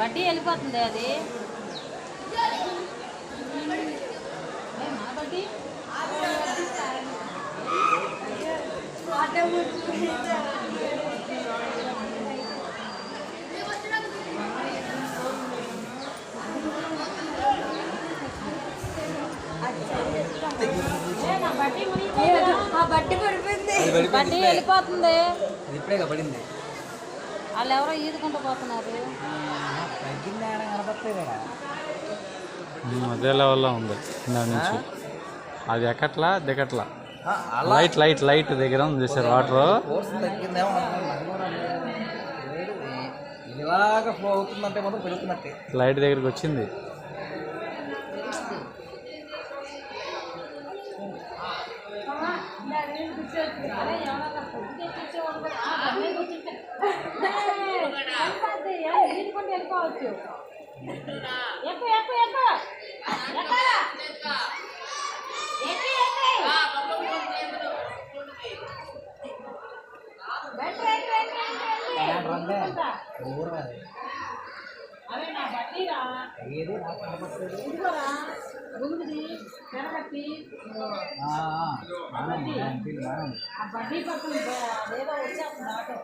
బడ్డీ బట్టి పడిపోయింది అది ఇప్పుడే. వెళ్ళిపోతుంది. అది ఇప్పుడే పడింది. వాళ్ళు ఎవరో ఈదుకుంటూ పోతున్నారు. అదే లెవెల్లో ఉంది దాని నుంచి. అది ఎక్కట్లా? దిగట్లా. లైట్ లైట్ లైట్ దగ్గర ఉంది చూసారు వాటర్? లైట్ దగ్గరికి వచ్చింది. వెంట, వెంట, వెంట, వెంట. ఈదుకుంటా. అరే నా బట్టీరా ఏది గుండుది పెరగట్టి ఆ, బడ్డీ పక్కన అదేదో వచ్చేస్తుంది ఆటో.